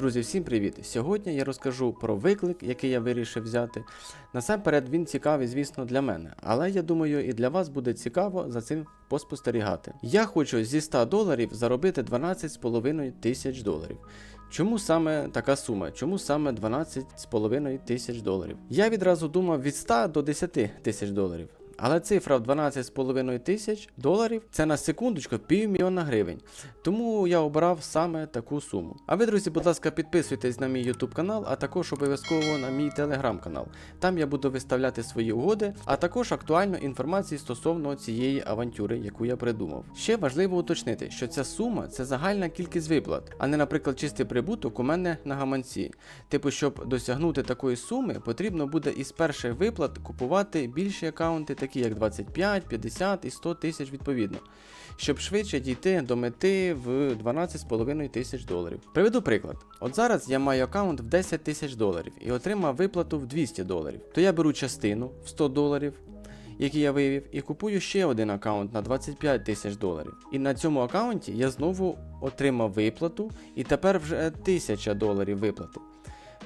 Друзі, всім привіт! Сьогодні я розкажу про виклик, який я вирішив взяти. Насамперед він цікавий, звісно, для мене, але я думаю, і для вас буде цікаво за цим поспостерігати. Я хочу зі 100 доларів заробити 12,5 тисяч доларів. Чому саме така сума? Чому саме 12,5 тисяч доларів? Я відразу думав від 100 до 10 тисяч доларів. Але цифра в 12,5 тисяч доларів це на секундочку півмільйона гривень. Тому я обрав саме таку суму. А ви, друзі, будь ласка, підписуйтесь на мій YouTube канал, а також обов'язково на мій телеграм канал. Там я буду виставляти свої угоди, а також актуальну інформацію стосовно цієї авантюри, яку я придумав. Ще важливо уточнити, що ця сума це загальна кількість виплат, а не, наприклад, чистий прибуток у мене на гаманці. Типу, щоб досягнути такої суми, потрібно буде із перших виплат купувати більші акаунти, такі як 25, 50 і 100 тисяч відповідно, щоб швидше дійти до мети в 12,5 тисяч доларів. Приведу приклад: от зараз я маю акаунт в 10 тисяч доларів і отримав виплату в 200 доларів. То я беру частину в 100 доларів. Які я вивів, і купую ще один аккаунт на 25 тисяч доларів. І на цьому аккаунті я знову отримав виплату, і тепер вже 1000 доларів виплати.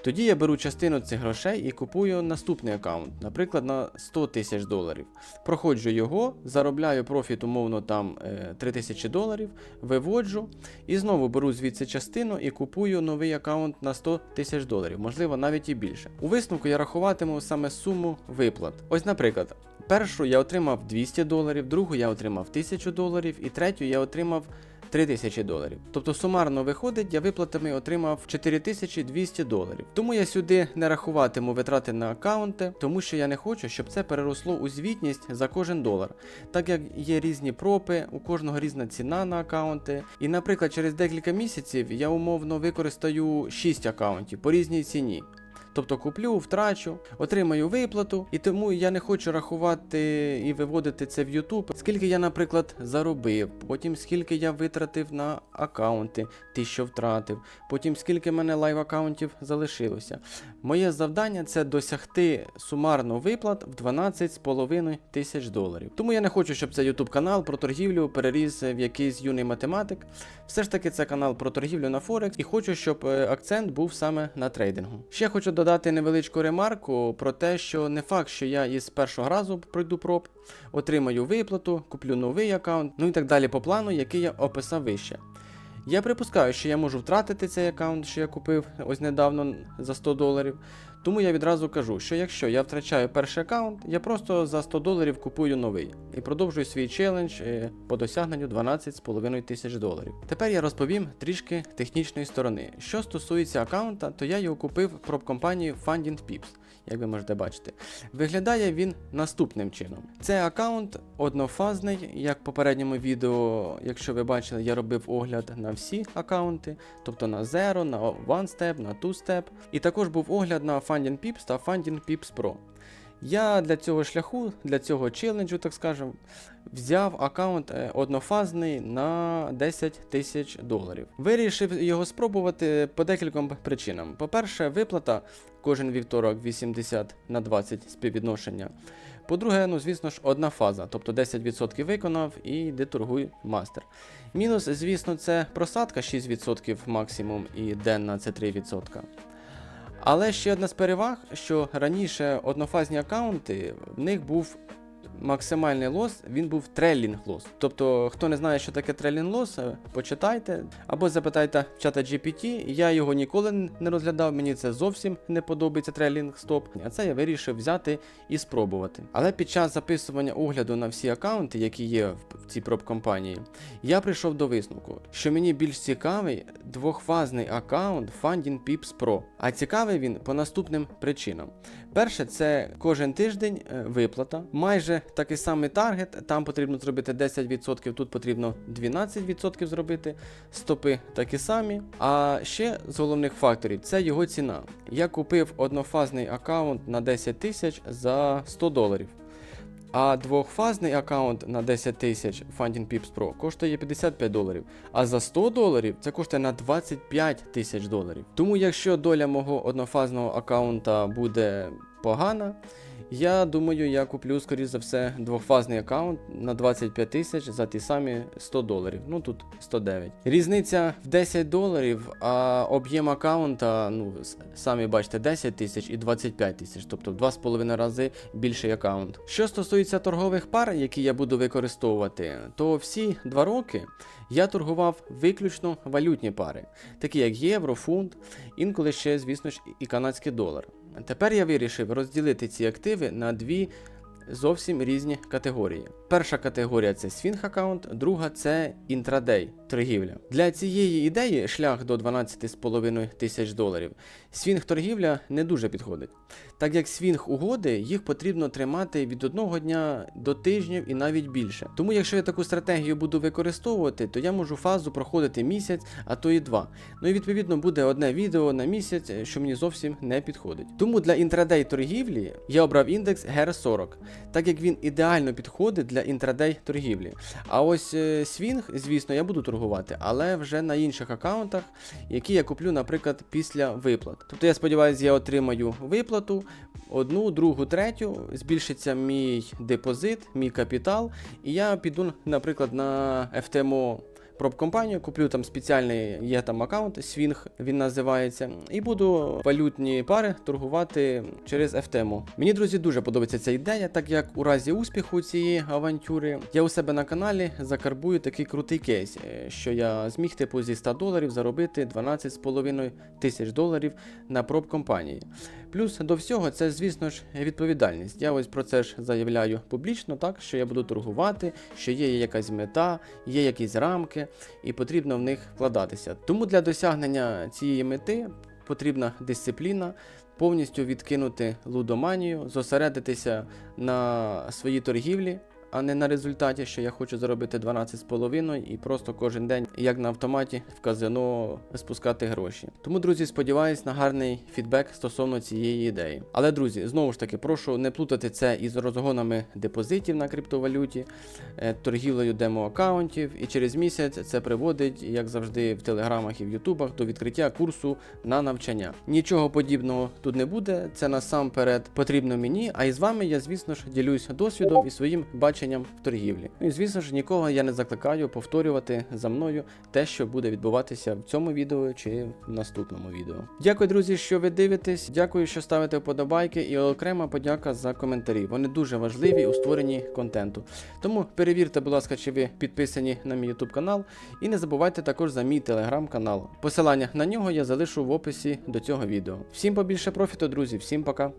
Тоді я беру частину цих грошей і купую наступний аккаунт, наприклад, на 100 тисяч доларів. Проходжу його, заробляю профіт, умовно, там е, 3 тисячі доларів, виводжу і знову беру звідси частину і купую новий аккаунт на 100 тисяч доларів, можливо, навіть і більше. У висновку я рахуватиму саме суму виплат. Ось, наприклад, першу я отримав 200 доларів, другу я отримав 1000 доларів, і третю я отримав 3000 доларів. Тобто сумарно виходить, я виплатами отримав 4200 доларів. Тому я сюди не рахуватиму витрати на аккаунти, тому що я не хочу, щоб це переросло у звітність за кожен долар. Так як є різні пропи, у кожного різна ціна на аккаунти. І, наприклад, через декілька місяців я умовно використаю 6 аккаунтів по різній ціні. Тобто куплю, втрачу, отримаю виплату, і тому я не хочу рахувати і виводити це в YouTube, скільки я, наприклад, заробив, потім скільки я витратив на аккаунти, ті, що втратив, потім скільки в мене лайв аккаунтів залишилося. Моє завдання це досягти сумарно виплат в 12,5 тисяч доларів. Тому я не хочу, щоб цей YouTube канал про торгівлю переріс в якийсь юний математик. Все ж таки, це канал про торгівлю на Форекс, і хочу, щоб е, акцент був саме на трейдингу. Ще хочу додати невеличку ремарку про те, що не факт, що я із першого разу пройду проб, отримаю виплату, куплю новий аккаунт, ну і так далі по плану, який я описав вище. Я припускаю, що я можу втратити цей аккаунт, що я купив ось недавно за 100 доларів. Тому я відразу кажу, що якщо я втрачаю перший аккаунт, я просто за 100 доларів купую новий і продовжую свій челендж е, по досягненню 12,5 тисяч доларів. Тепер я розповім трішки технічної сторони. Що стосується аккаунта, то я його купив проб компанію Funding Pips, як ви можете бачити. Виглядає він наступним чином. Це аккаунт однофазний, як в попередньому відео, якщо ви бачили, я робив огляд на всі аккаунти, тобто на Zero, на OneStep, на TwoStep. І також був огляд на Funding Pips та Funding Pips Pro. Я для цього шляху, для цього челенджу, так скажемо, взяв аккаунт е, однофазний на 10 тисяч доларів. Вирішив його спробувати по декільком причинам. По-перше, виплата кожен вівторок 80 на 20 співвідношення. По-друге, ну звісно ж, одна фаза, тобто 10% виконав і йди торгуй мастер. Мінус, звісно, це просадка 6% максимум і денна це 3%. Але ще одна з переваг, що раніше однофазні аккаунти, в них був максимальний лос, він був трейлінг лос. Тобто, хто не знає, що таке трейлінг лос, е, почитайте або запитайте в чата GPT. Я його ніколи не розглядав, мені це зовсім не подобається трейлінг стоп. А це я вирішив взяти і спробувати. Але під час записування огляду на всі аккаунти, які є в цій проб-компанії, я прийшов до висновку, що мені більш цікавий двохфазний аккаунт Funding Pips Pro. А цікавий він по наступним причинам. Перше, це кожен тиждень е, виплата, майже такий самий таргет. Там потрібно зробити 10%, тут потрібно 12% зробити. Стопи такі самі. А ще з головних факторів це його ціна. Я купив однофазний аккаунт на 10 тисяч за 100 доларів. А двохфазний аккаунт на 10 тисяч Funding Pips Pro коштує 55 доларів. А за 100 доларів це коштує на 25 тисяч доларів. Тому якщо доля мого однофазного аккаунта буде погана, Я думаю, я куплю, скоріш за все, двохфазний аккаунт на 25 тисяч за ті самі 100 доларів. Ну тут 109. Різниця в 10 доларів, а об'єм аккаунта, ну, самі бачите, 10 тисяч і 25 тисяч, тобто в 2,5 рази більший аккаунт. Що стосується торгових пар, які я буду використовувати, то всі два роки я торгував виключно валютні пари, такі як євро, фунт, інколи ще, звісно ж, і канадський долар. Тепер я вирішив розділити ці активи на дві зовсім різні категорії. Перша категорія це свінг аккаунт, друга це інтрадей торгівля. Для цієї ідеї шлях до 12,5 тисяч доларів. Свінг торгівля не дуже підходить, так як свінг угоди їх потрібно тримати від одного дня до тижнів і навіть більше. Тому, якщо я таку стратегію буду використовувати, то я можу фазу проходити місяць, а то і два. Ну і відповідно буде одне відео на місяць, що мені зовсім не підходить. Тому для інтрадей торгівлі я обрав індекс GR40, так як він ідеально підходить для інтрадей торгівлі. А ось е, свінг, звісно, я буду торгувати, але вже на інших аккаунтах, які я куплю, наприклад, після виплат. Тобто я сподіваюся, я отримаю виплату. Одну, другу, третю, збільшиться мій депозит, мій капітал, і я піду, наприклад, на FTMO Проб-компанію, куплю там спеціальний є там аккаунт, Swing він називається, і буду валютні пари торгувати через FTMO. Мені, друзі, дуже подобається ця ідея, так як у разі успіху цієї авантюри я у себе на каналі закарбую такий крутий кейс, е, що я зміг типу зі 100 доларів заробити 12,5 тисяч доларів на проб-компанії. Плюс до всього, це, звісно ж, відповідальність. Я ось про це ж заявляю публічно, так що я буду торгувати, що є якась мета, є якісь рамки, і потрібно в них вкладатися. Тому для досягнення цієї мети потрібна дисципліна, повністю відкинути лудоманію, зосередитися на своїй торгівлі. А не на результаті, що я хочу заробити 12,5 і просто кожен день, як на автоматі, в казино спускати гроші. Тому, друзі, сподіваюсь на гарний фідбек стосовно цієї ідеї. Але, друзі, знову ж таки, прошу не плутати це із розгонами депозитів на криптовалюті, е, торгівлею демо-аккаунтів, і через місяць це приводить, як завжди, в телеграмах і в ютубах до відкриття курсу на навчання. Нічого подібного тут не буде. Це насамперед потрібно мені. А і з вами я, звісно ж, ділюсь досвідом і своїм баченням в торгівлі. Ну і звісно ж, нікого я не закликаю повторювати за мною те, що буде відбуватися в цьому відео чи в наступному відео. Дякую, друзі, що ви дивитесь. Дякую, що ставите вподобайки, і окрема подяка за коментарі. Вони дуже важливі у створенні контенту. Тому перевірте, будь ласка, чи ви підписані на мій YouTube канал, і не забувайте також за мій телеграм-канал. Посилання на нього я залишу в описі до цього відео. Всім побільше профіту, друзі, всім пока.